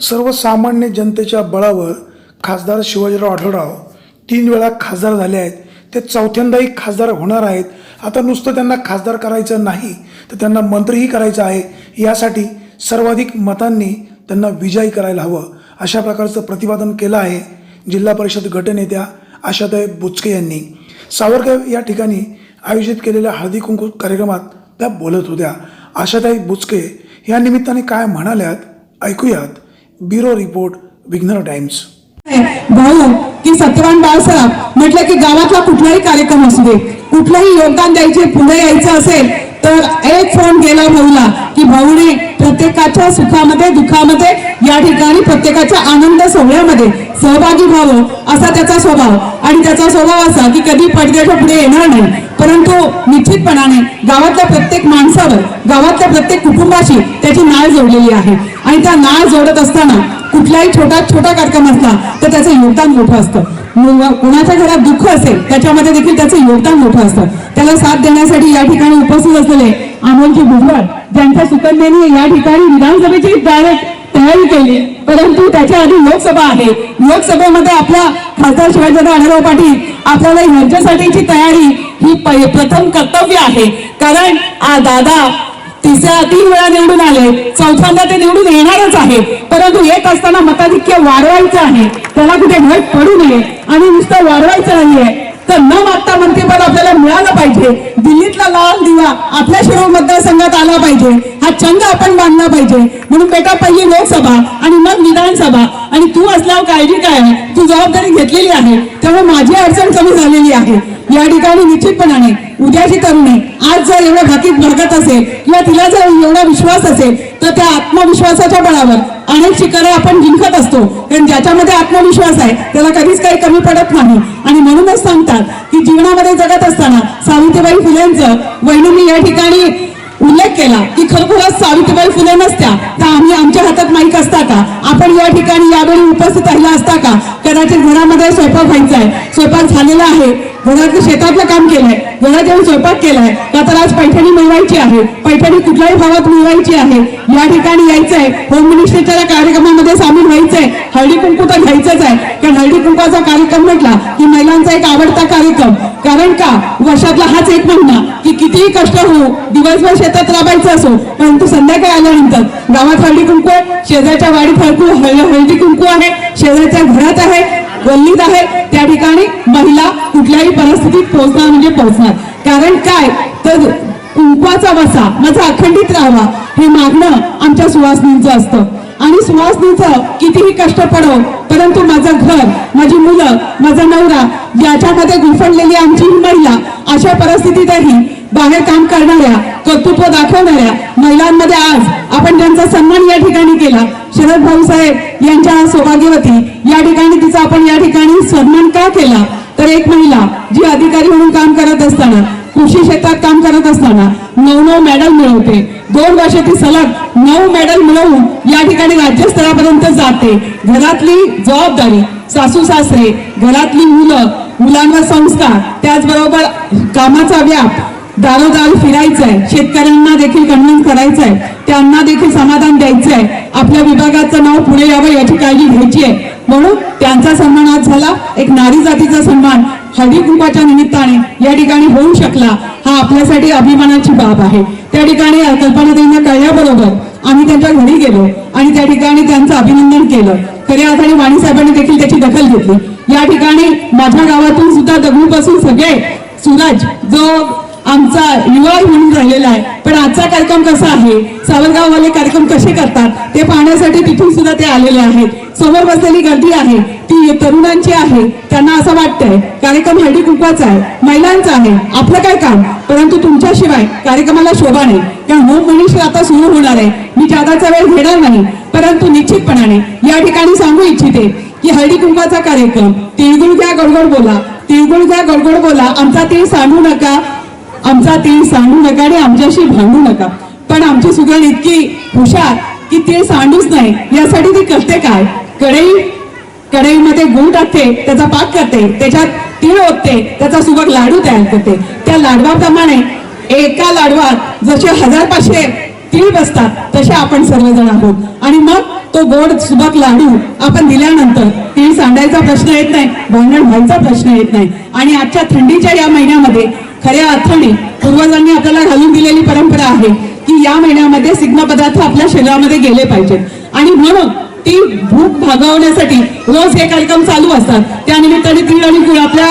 सर्वसामान्य जनतेच्या बळावर खासदार शिवाजीराव आढळराव तीन वेळा खासदार झाले आहेत. ते चौथ्यांदाही खासदार होणार आहेत. आता नुसतं त्यांना खासदार करायचं नाही तर त्यांना मंत्रीही करायचं आहे. यासाठी सर्वाधिक मतांनी त्यांना विजयी करायला हवं. अशा प्रकारचं प्रतिपादन केलं आहे जिल्हा परिषद गटनेत्या आशाताई बुचके यांनी. सावरकर या ठिकाणी आयोजित केलेल्या हळदी कुंकू कार्यक्रमात त्या बोलत होत्या. आशाताई बुचके या निमित्ताने काय म्हणाल्यात ऐकूयात. ब्युरो रिपोर्ट विघ्नर टाइम्स. भाऊ की सत्यवान बाळासाहेब म्हटलं की गावातला कुठलाही कार्यक्रम असू दे. कुठलंही योगदान द्यायचे पुढे यायचं असेल तर एक फोन गेला भाऊला की भाऊने प्रत्येकाच्या सुखामध्ये दुःखामध्ये या ठिकाणी प्रत्येकाच्या आनंद सोहळ्यामध्ये सहभागी व्हावं असा त्याचा स्वभाव. आणि त्याचा स्वभाव असा की कधी पडद्याच्या पुढे येणार नाही. परंतु निश्चितपणाने गावातल्या प्रत्येक माणसावर गावातल्या प्रत्येक कुटुंबाशी त्याची नाळ जोडलेली आहे. आणि त्या नाळ जोडत असताना कुठलाही छोटा छोटा कार्यक्रम असला तर त्याचं योगदान मोठं असतं. कुणाच्या घरात दुःख असेल त्याच्यामध्ये देखील त्याचं योगदान मोठं असतं. त्याला साथ देण्यासाठी या ठिकाणी उपस्थित असलेले अमोलजी भुजबळ ज्यांच्या सुकन्याने या ठिकाणी विधानसभेची डायरेक्ट तयारी केली परंतु त्याच्या आधी लोकसभा आहे. लोकसभेमध्ये आपला खासदार शिवाजीराव आढळराव पाटील आपल्याला यांच्यासाठीची तयारी ही प्रथम कर्तव्य आहे. कारण आ दादा तिसऱ्या तीन वेळा निवडून आले. चौथ्यांदा ते निवडून येणारच आहे. परंतु येत असताना मताधिक्य वाढवायचं आहे. त्याला कुठे घट पडू नये. आणि नुसतं वाढवायचं नाहीये. तर न मागता मंत्रिपद आपल्याला मिळालं पाहिजे. दिल्लीतला लाल दिवा आपल्या शिरोळ मतदारसंघात आला पाहिजे. हा चंग आपण बांधला पाहिजे. म्हणून बेटा पहिली लोकसभा आणि मग विधानसभा. आणि तू असल्यावर काळजी काय आहे? तू जबाबदारी घेतलेली आहे. त्यामुळे माझी अडचण कमी झालेली आहे. या ठिकाणी निश्चितपणाने उद्याची तरुणी आज जर एवढं घातीत भरगत असेल किंवा तिला जर एवढा विश्वास असेल तर त्या आत्मविश्वासाच्या बळावर अनेक शिकारे आपण जिंकत असतो. कारण ज्याच्यामध्ये आत्मविश्वास आहे त्याला कधीच काही कमी पडत नाही. आणि म्हणूनच सांगतात की जीवनामध्ये जगत असताना सावित्रीबाई फुलेंचं वहिनींनी या ठिकाणी उल्लेख केला की खरोखरच सावित्रीबाई फुले नसत्या. तर आम्ही आमच्या हातात माहीत असता का? आपण या ठिकाणी यावेळी उपस्थित आहे असता का कदाचित घरामध्ये स्वयंपाक व्हायचा आहे स्वयंपाक झालेला आहे. घरातलं शेतातलं काम केलंय. घरात येऊन स्वयंपाक केलाय. का तर आज पैठणी मिळवायची आहे. पैठणी कुठल्याही भावात मिळवायची आहे. या ठिकाणी यायचंय. होम मिनिस्टरच्या कार्यक्रमामध्ये सामील व्हायचंय. हळदी कुंकू तर घ्यायचंच आहे. कारण हळदी कुंकूचा कार्यक्रम म्हटला की महिलांचा एक आवडता कार्यक्रम. कारण का? वर्षातला हाच एक महिना की कितीही कष्ट हो दिवसभर शेतात राबायचं असो परंतु संध्याकाळी आल्यानंतर गावात हळदी कुंकू आहे. शेजारच्या वाडीत हळकू हळदी कुंकू आहे. शेजारच्या घरात आहे. गल्लीत आहे. त्या ठिकाणी महिला कुठल्याही परिस्थितीत पोहोचणार म्हणजे पोहोचणार. कारण काय? तर कुंकवाचा वसा माझा अखंडित राहावा हे मागणं आमच्या सुवासनींचं असतं. आणि सुवासनीचं कितीही कष्ट पडो परंतु माझं घर माझी मुलं माझा नवरा याच्यामध्ये गुंफणलेली आमची ही महिला अशा परिस्थितीतही बाहेर काम करणाऱ्या कर्तृत्व दाखवणाऱ्या महिलांमध्ये आज आपण त्यांचा सन्मान या ठिकाणी केला शरद भाऊ साहेब यांच्या सौभाग्यवती या ठिकाणी तिचा आपण या ठिकाणी सन्मान का केला? तर एक महिला जी अधिकारी म्हणून काम करत असताना कृषी क्षेत्रात काम करत असताना नऊ नऊ मेडल मिळवते. दोन वर्ष ती सलग नऊ मेडल मिळवून या ठिकाणी राज्यस्तरापर्यंत जाते. घरातली जबाबदारी सासू सासरे घरातली मुलं मुलांवर संस्कार त्याचबरोबर कामाचा व्याप दारोदार फिरायचंय शेतकऱ्यांना देखील कन्व्हिन्स करायचंय. त्यांना देखील समाधान द्यायचंय. आपल्या विभागाचं नाव पुढे यावं याची काळजी घ्यायची आहे. म्हणून त्यांचा सन्मान आज झाला. एक नारी जातीचा सन्मान हळदी निमित्ताने या ठिकाणी होऊ शकला. हा आपल्यासाठी अभिमानाची बाब आहे. त्या ठिकाणी कल्पनाताईंना कळल्याबरोबर आम्ही त्यांच्या घरी गेलो आणि त्या ठिकाणी त्यांचं अभिनंदन केलं. खऱ्या अर्थाने वाणी साहेबांनी देखील त्याची दखल घेतली. या ठिकाणी माझ्या गावातून सुद्धा दगडूपासून सगळे सूरज जो आमचा युवा म्हणून राहिलेला आहे. पण आजचा कार्यक्रम कसा आहे? सावरगाववाले कार्यक्रम कसे करतात? ते पाहण्यासाठी तिथून सुद्धा ते आलेले आहेत. समोर बसलेली गर्दी आहे. ती तरुणांची आहे. त्यांना असं वाटतंय कार्यक्रम हळदी कुंकवाचा आहे महिलांचा आहे. आपलं काय काम? परंतु तुमच्याशिवाय कार्यक्रमाला शोभा नाही. कारण होम मिनिस्टर आता सुरू होणार आहे. मी जादाचा वेळ घेणार नाही. परंतु निश्चितपणाने या ठिकाणी सांगू इच्छिते की हळदी कुंकवाचा कार्यक्रम तिळगुळ घ्या गडगड बोला. तिळगुळ घ्या गडगड बोला. आमचा तीळ सांडू नका. आमचा तीळ सांडू नका आणि आमच्याशी भांडू नका. पण आमची सुगण इतकी हुशार की तीळ सांडूच नाही. यासाठी ती करते काय? कढई कढईमध्ये गूळ टाकते त्याचा पाक करते त्याच्यात तीळ ओतते त्याचा सुबक लाडू तयार करते. त्या लाडवाप्रमाणे एका लाडवात जसे हजार पाचशे तीळ बसतात तसे आपण सर्वजण आहोत. आणि मग तो गोड सुबक लाडू आपण दिल्यानंतर तीळ सांडायचा प्रश्न येत नाही भांडण व्हायचा प्रश्न येत नाही. आणि आजच्या थंडीच्या या महिन्यामध्ये खऱ्या अर्थाने पूर्वजांनी आपल्याला घालून दिलेली परंपरा आहे की या महिन्यामध्ये सिग्न पदार्थ आपल्या शरीरामध्ये गेले पाहिजेत. आणि म्हणून ती भूक भागवण्यासाठी रोज हे कार्यक्रम चालू असतात. त्या निमित्ताने तीळ आणि गुळ आपल्या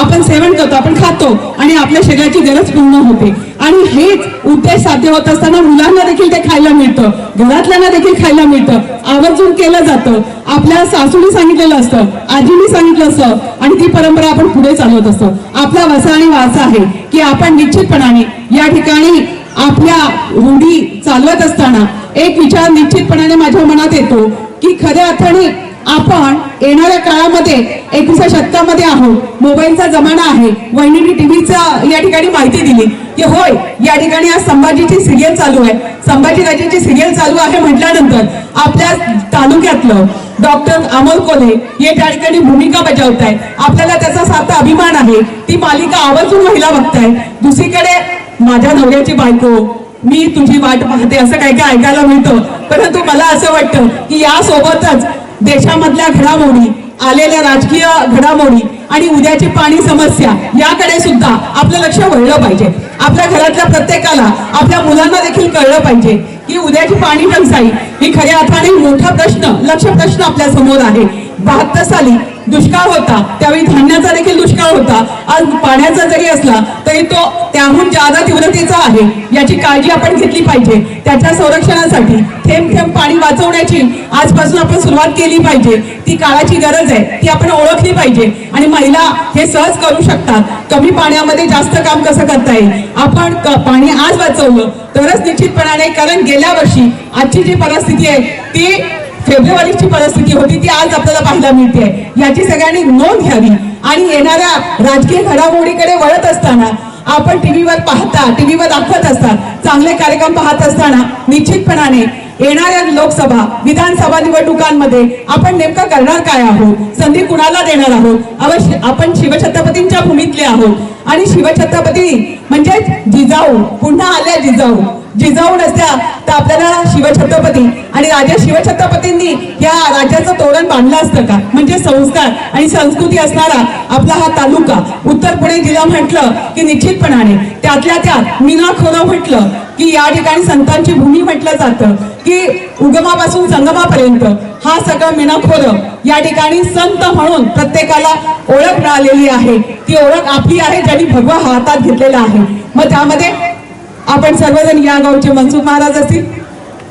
आपण सेवन करतो आपण खातो आणि आपल्या शरीराची गरज पूर्ण होते. आणि हेच उद्देश साध्य होत असताना मुलांना देखील ते खायला मिळतं. घरातल्यांना देखील खायला मिळतं. आवर्जून केलं जातं. आपल्या सासूने सांगितलेलं असतं आजीने सांगितलं असतं आणि ती परंपरा आपण पुढे चालवत असतो. आपला वसा आणि वारसा आहे की आपण निश्चितपणाने या ठिकाणी आपल्या रूढी चालवत असताना एक विचार निश्चितपणाने माझ्या मनात येतो की खऱ्या अर्थाने आपण येणाऱ्या काळामध्ये एकविसाव्या शतकामध्ये आहोत. मोबाईलचा जमाना आहे. वहिनी टीव्हीचा या ठिकाणी माहिती दिली. की होय या ठिकाणी आज संभाजीची सिरियल चालू आहे. संभाजीराजेची सिरियल चालू आहे म्हटल्यानंतर आपल्या तालुक्यातलं डॉक्टर अमोल कोल्हे हे त्या ठिकाणी भूमिका बजावत आहे आपल्याला त्याचा सार्थ अभिमान आहे. ती मालिका आवर्जून महिला बघताय. दुसरीकडे माझ्या नवऱ्याची बायको मी तुझी वाट पाहते असं काय काय ऐकायला मिळतं. परंतु मला असं वाटतं की यासोबतच देशामधल्या घडामोडी आलेल्या राजकीय घडामोडी आणि उद्याची पाणी समस्या याकडे सुद्धा आपलं लक्ष वळलं पाहिजे. आपल्या घरातल्या प्रत्येकाला आपल्या मुलांना देखील कळलं पाहिजे की उद्याची पाणी टंचाई ही खऱ्या अर्थाने मोठा प्रश्न लक्ष प्रश्न आपल्यासमोर आहे. बहात्तर साली दुष्काळ होता त्यावेळी धान्याचा देखील दुष्काळ होता. आज पाण्याचा जरी असला तरी तो त्याहून जादा तीव्रतेचा आहे. याची काळजी आपण घेतली पाहिजे. त्याच्या संरक्षणासाठी थेंब थेंब पाणी वाचवण्याची आजपासून आपण सुरुवात केली पाहिजे. ती काळाची गरज आहे ती आपण ओळखली पाहिजे. आणि महिला हे सहज करू शकतात. कमी पाण्यामध्ये जास्त काम कसं करता येईल? आपण पाणी आज वाचवलं तरच निश्चितपणाने कारण गेल्या वर्षी आजची जी परिस्थिती आहे ती फेब्रुवारीची परिस्थिती होती ती आज आपल्याला पाहायला मिळते. याची सगळ्यांनी नोंद घ्यावी. आणि येणाऱ्या राजकीय घडामोडीकडे वळत असताना आपण टीव्हीवर पाहता टीव्हीवर दाखवत असतात चांगले कार्यक्रम पाहत असताना निश्चितपणाने येणाऱ्या लोकसभा विधानसभा निवडणुकांमध्ये आपण नेमकं करणार काय आहोत? संधी कुणाला देणार आहोत? अवश्य आपण शिवछत्रपतींच्या भूमीतले आहोत. आणि शिवछत्रपती म्हणजे जिजाऊ पुन्हा आल्या जिजाऊ. जिजाऊ नसत्या तर आपल्याला शिवछत्रपती आणि राजा शिवछत्रपतींनी या राज्याचं तोरण बांधलं असतं का? म्हणजे संस्कार आणि संस्कृती असणारा आपला हा तालुका. उत्तर पुणे जिल्हा म्हटलं की निश्चितपणाने त्यातल्या त्यात मीना खोरव म्हटलं की या ठिकाणी संतांची भूमी म्हटलं जातं की उगमापासून संगमापर्यंत हा सगळं मिनाखोर या ठिकाणी संत म्हणून प्रत्येकाला ओळख मिळालेली आहे. ती ओळख आपली आहे ज्यांनी भगवा हातात घेतलेला आहे. मग त्यामध्ये आपण सर्वजण या गावचे मनसुख महाराज असतील.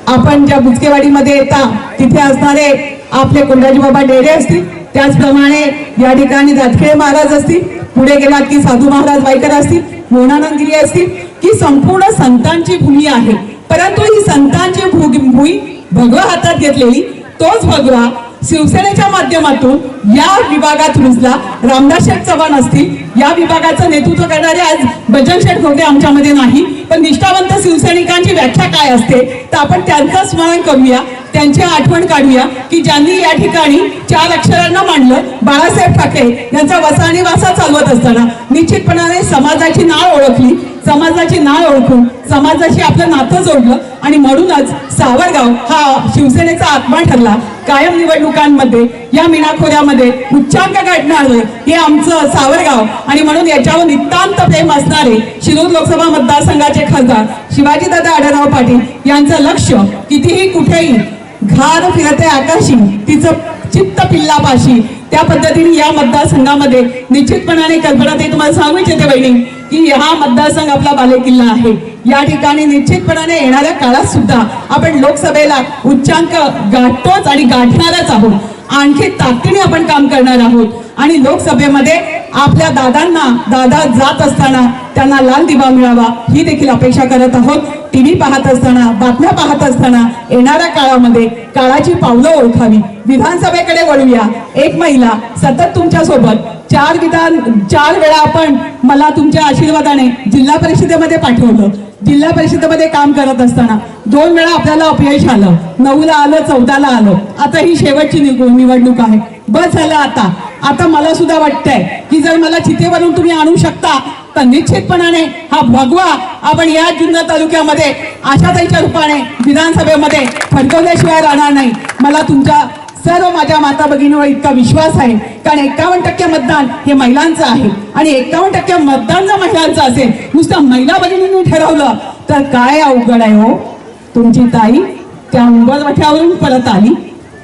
आपण ज्या बुचकेवाडीमध्ये येता तिथे असणारे आपले कुंडाजी बाबा डेरे असतील. त्याचप्रमाणे या ठिकाणी दातखेळे महाराज असतील. पुढे गेलात की साधू महाराज वाईकर असतील मोनानंदगिरी असतील की संपूर्ण संतांची भूमी आहे. परंतु ही संतांची भू- भूमी भगवा हातात घेतलेली तोच भगवा शिवसेनेच्या माध्यमातून या विभागात रुजला. रामदास शेठ चव्हाण असतील या विभागाचं नेतृत्व करणारे आज बजरंग शेठ घोगडे आमच्यामध्ये नाही. पण निष्ठावंत शिवसैनिकांची व्याख्या काय असते? तर आपण त्यांचं स्मरण करूया. त्यांची आठवण काढूया की ज्यांनी या ठिकाणी चार अक्षरांना मांडलं बाळासाहेब ठाकरे यांचा वसा आणि वासा चालवत असताना निश्चितपणाने समाजाची नाळ ओळखली समाजाची नाळ ओळखून समाजाशी आपलं नातं जोडलं आणि म्हणूनच सावरगाव हा शिवसेनेचा आत्मा ठरला. कायम निवडणुकांमध्ये या मिनाखोऱ्यामध्ये उच्चांक गाठणार हे आमचं सावरगाव आणि म्हणून याच्यावर नितांत प्रेम असणारे शिरूर लोकसभा मतदारसंघाचे खासदार शिवाजीदादा आढळराव पाटील यांचं लक्ष कितीही कुठेही घार फिरते आकाशी तिचं चित्त पिल्लापाशी. त्या पद्धतीने या मतदारसंघामध्ये निश्चितपणाने कल्पना ते तुम्हाला सांगू इच्छिते बहिणी की हा मतदारसंघ आपला बालेकिल्ला आहे. या ठिकाणी निश्चितपणाने येणाऱ्या काळात सुद्धा आपण लोकसभेला उच्चांक गाठतोच आणि गाठणारच आहोत. आणखी ताकदीने आपण काम करणार आहोत. आणि लोकसभेमध्ये आपल्या दादांना दादा जात असताना त्यांना लाल दिवा मिळावा ही देखील अपेक्षा करत आहोत. टीव्ही पाहत असताना बातम्या पाहत असताना येणाऱ्या काळामध्ये काळाची पावलं ओळखावी. विधानसभेकडे वळूया. एक महिला सतत तुमच्यासोबत चार विधान चार वेळा आपण मला तुमच्या आशीर्वादाने जिल्हा परिषदेमध्ये पाठवलं. जिल्हा परिषदेमध्ये काम करत असताना दोन वेळा आपल्याला अपयश आलं. नऊला आलं चौदाला आलं. आता ही शेवटची निवडणूक आहे. बस झालं आता. आता मला सुद्धा वाटतंय की जर मला चितेवरून तुम्ही आणू शकता तर निश्चितपणाने हा भगवा आपण या जुन्नर तालुक्यामध्ये आशाताईच्या रूपाने विधानसभेमध्ये फडकवल्याशिवाय राहणार नाही. मला तुमच्या सर्व माझ्या माता भगिनीवर इतका विश्वास आहे. कारण एकावन्न टक्के मतदान हे महिलांचं आहे. आणि एकावन्न टक्के मतदान जर महिलांचं असेल नुसतं महिला भगिनींनी ठरवलं तर काय अवघड आहे हो? तुमची ताई त्या उंबरवठ्यावरून परत आली.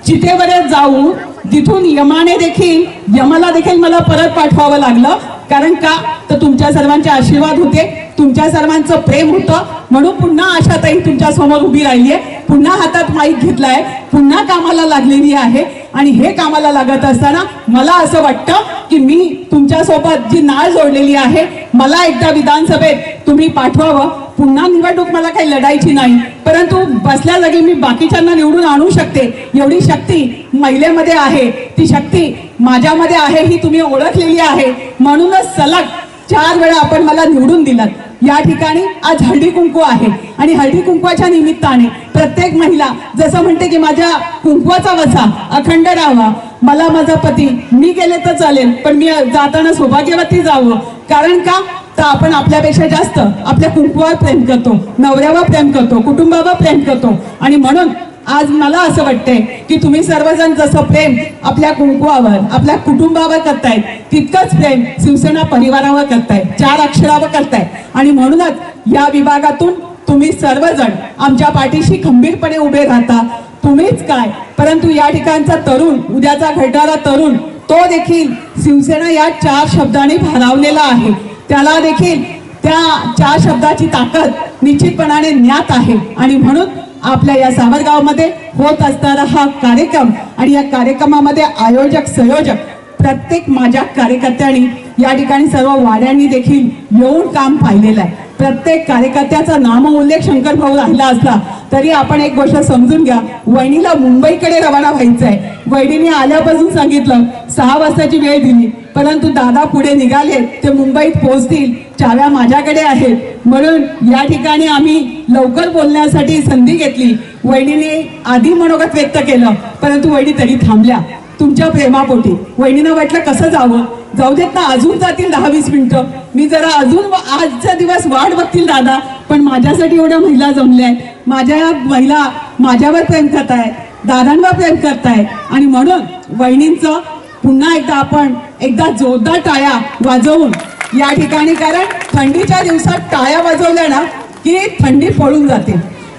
जिथेवर जाऊन तिथून यमाने देखील यमाला देखील मला परत पाठवावं लागलं. कारण का? तर तुमच्या सर्वांचे आशीर्वाद होते तुमच्या सर्वांचं प्रेम होतं. म्हणून पुन्हा आशाताई तुमच्यासमोर उभी राहिली आहे पुन्हा हातात माईक घेतलाय. पुन्हा कामाला लागलेली आहे. आणि हे कामाला लागत असताना मला असं वाटतं की मी तुमच्यासोबत जी नाळ जोडलेली आहे मला एकदा विधानसभेत तुम्ही पाठवावं. पुन्हा निवडणूक मला काही लढायची नाही. परंतु बसल्या जागी मी बाकीच्यांना निवडून आणू शकते. एवढी शक्ती महिलेमध्ये आहे. ती शक्ती माझ्यामध्ये आहे ही तुम्ही ओळखलेली आहे. म्हणूनच सलग चार वेळा आपण मला निवडून दिलात या ठिकाणी आज हळदी कुंकू आहे. आणि हळदी कुंकवाच्या निमित्ताने प्रत्येक महिला जसं म्हणते की माझ्या कुंकवाचा वसा अखंड राहावा. मला माझा पती मी गेले तर चालेल पण मी जाताना सौभाग्यवती जावं. कारण का? तर आपण आपल्यापेक्षा जास्त आपल्या कुंकवावर प्रेम करतो नवऱ्यावर प्रेम करतो कुटुंबावर प्रेम करतो. आणि म्हणून आज मला असं वाटतंय की तुम्ही सर्वजण जसं प्रेम आपल्या कुंकुवावर आपल्या कुटुंबावर करतायत तितकंच प्रेम शिवसेना परिवारावर करतायत चार अक्षरावर करतायत. आणि म्हणूनच या विभागातून तुम्ही सर्वजण आमच्या पाठीशी खंबीरपणे उभे राहता. तुम्हीच काय? परंतु या ठिकाणचा तरुण उद्याचा घडणारा तरुण तो देखील शिवसेना या चार शब्दाने भारावलेला आहे. त्याला देखील त्या चार शब्दाची ताकद निश्चितपणाने ज्ञात आहे. आणि म्हणून आपल्या या सावरगावमध्ये होत असणारा हा कार्यक्रम आणि या कार्यक्रमामध्ये आयोजक संयोजक प्रत्येक माझ्या कार्यकर्त्यांनी या ठिकाणी सर्व वाड्यांनी देखील येऊन काम पाहिलेलं आहे. प्रत्येक कार्यकर्त्याचा नामोल्लेख शंकर भाऊ राहिला असला तरी आपण एक गोष्ट समजून घ्या वहिनीला मुंबईकडे रवाना व्हायचं आहे वहिनीने आल्यापासून सांगितलं सहा वाजताची वेळ दिली. परंतु दादा पुढे निघाले ते मुंबईत पोहोचतील चाव्या माझ्याकडे आहेत. म्हणून या ठिकाणी आम्ही लवकर बोलण्यासाठी संधी घेतली. वहिनीने आधी मनोगत व्यक्त केलं परंतु वहिनी तरी थांबल्या. तुमच्या प्रेमापोटी. वहिनीनं वाटलं कसं जावं? जाऊ देत ना अजून जातील दहा वीस मिनिटं. मी जरा अजून व- आजचा दिवस वाट बघतील दादा. पण माझ्यासाठी एवढ्या महिला जमल्या आहेत. माझ्या या महिला माझ्यावर प्रेम करतायत. दादांवर प्रेम करतायत. आणि म्हणून वहिनींचं पुन्हा एकदा आपण एकदा जोरदार टाळ्या वाजवून या ठिकाणी कारण थंडीच्या दिवसात टाळ्या वाजवल्या ना की थंडी पळून जाते.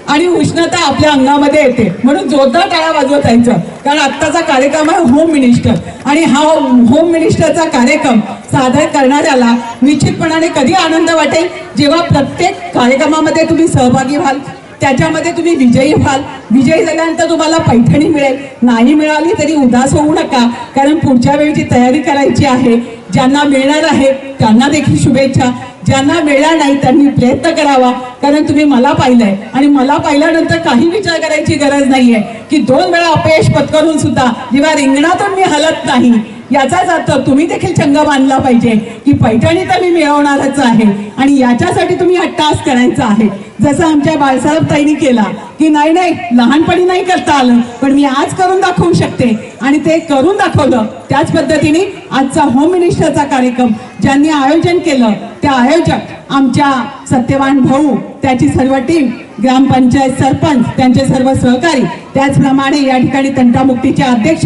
आणि उष्णता आपल्या अंगामध्ये येते. म्हणून जोरदार टाळ्या वाजवत यायचं कारण आत्ताचा कार्यक्रम आहे होम मिनिस्टर आणि हा होम मिनिस्टरचा कार्यक्रम सादर करणाऱ्याला निश्चितपणाने कधी आनंद वाटेल? जेव्हा प्रत्येक कार्यक्रमामध्ये तुम्ही सहभागी व्हाल. त्याच्यामध्ये तुम्ही विजयी व्हाल. विजयी झाल्यानंतर तुम्हाला पैठणी मिळेल. नाही मिळाली तरी उदास होऊ नका. कारण पुढच्या वेळीची तयारी करायची आहे. ज्यांना मिळणार आहे त्यांना देखील शुभेच्छा. ज्यांना मिळणार नाही त्यांनी प्रयत्न करावा. कारण तुम्ही मला पाहिलंय. आणि मला पाहिल्यानंतर काही विचार करायची गरज नाहीये. की दोन वेळा अपयश पत्करून सुद्धा जेव्हा रिंगणातून मी हलत नाही. याचाच अर्थ तुम्ही देखील चंग बांधला पाहिजे. की पैठणी तर मी मिळवणारच आहे. आणि याच्यासाठी तुम्ही हट्टास करायचा आहे. जसं आमच्या बाळासाहेब ताईंनी केला की नाही नाही लहानपणी नाही करता आलं पण मी आज करून दाखवू शकते. आणि ते करून दाखवलं त्याच पद्धतीने आजचा होम मिनिस्टरचा कार्यक्रम ज्यांनी आयोजन केलं त्या आयोजक आमच्या सत्यवान भाऊ त्याची सर्व टीम ग्रामपंचायत सरपंच त्यांचे सर्व सहकारी त्याचप्रमाणे या ठिकाणी तंटामुक्तीचे अध्यक्ष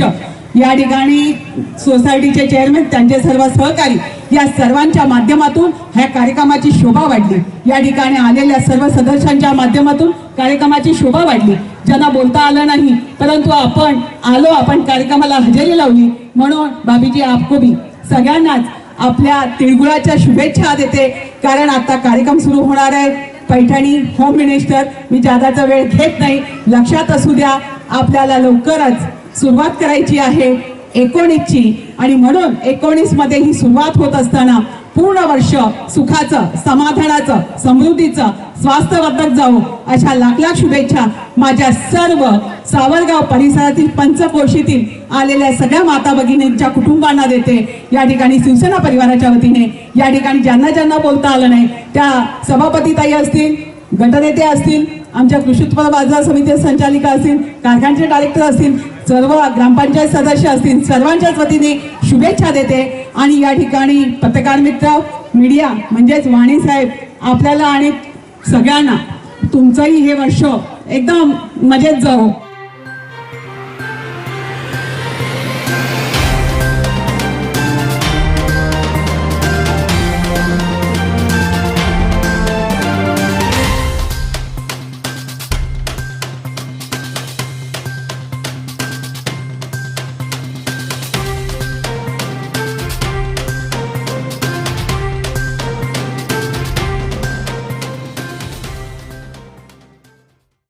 या ठिकाणी सोसायटीचे चेअरमॅन त्यांचे सर्व सहकारी या सर्वांच्या माध्यमातून ह्या कार्यक्रमाची शोभा वाढली. या ठिकाणी आलेल्या सर्व सदस्यांच्या माध्यमातून कार्यक्रमाची शोभा वाढली. ज्यांना बोलता आलं नाही परंतु आपण आलो आपण कार्यक्रमाला हजेरी लावली. म्हणून बाबीजी आपकोबी सगळ्यांनाच आपल्या तिळगुळाच्या शुभेच्छा देते. कारण आता कार्यक्रम सुरू होणार आहे. पैठणी होम मिनिस्टर मी जादाचा वेळ घेत नाही. लक्षात असू द्या आपल्याला लवकरच सुरुवात करायची आहे एकोणीसची. आणि म्हणून एकोणीसमध्ये ही सुरुवात होत असताना पूर्ण वर्ष सुखाचं समाधानाचं समृद्धीचं स्वास्थ्यवर्धक जाऊ अशा लाख लाख शुभेच्छा माझ्या सर्व सावरगाव परिसरातील पंचकोशीतील आलेल्या सगळ्या माता भगिनींच्या कुटुंबांना देते. या ठिकाणी शिवसेना परिवाराच्या वतीने या ठिकाणी ज्यांना ज्यांना बोलता आलं नाही त्या सभापतीताई असतील गटनेते असतील आमच्या कृषी उत्पन्न बाजार समिती संचालिका असतील कारखान्याचे डायरेक्टर असतील सर्व ग्रामपंचायत सदस्य असतील सर्वांच्याच वतीने शुभेच्छा देते. आणि या ठिकाणी पत्रकार मित्र मीडिया म्हणजेच वाणी साहेब आपल्याला आणि सगळ्यांना तुमचंही हे वर्ष एकदम मजेत जाऊ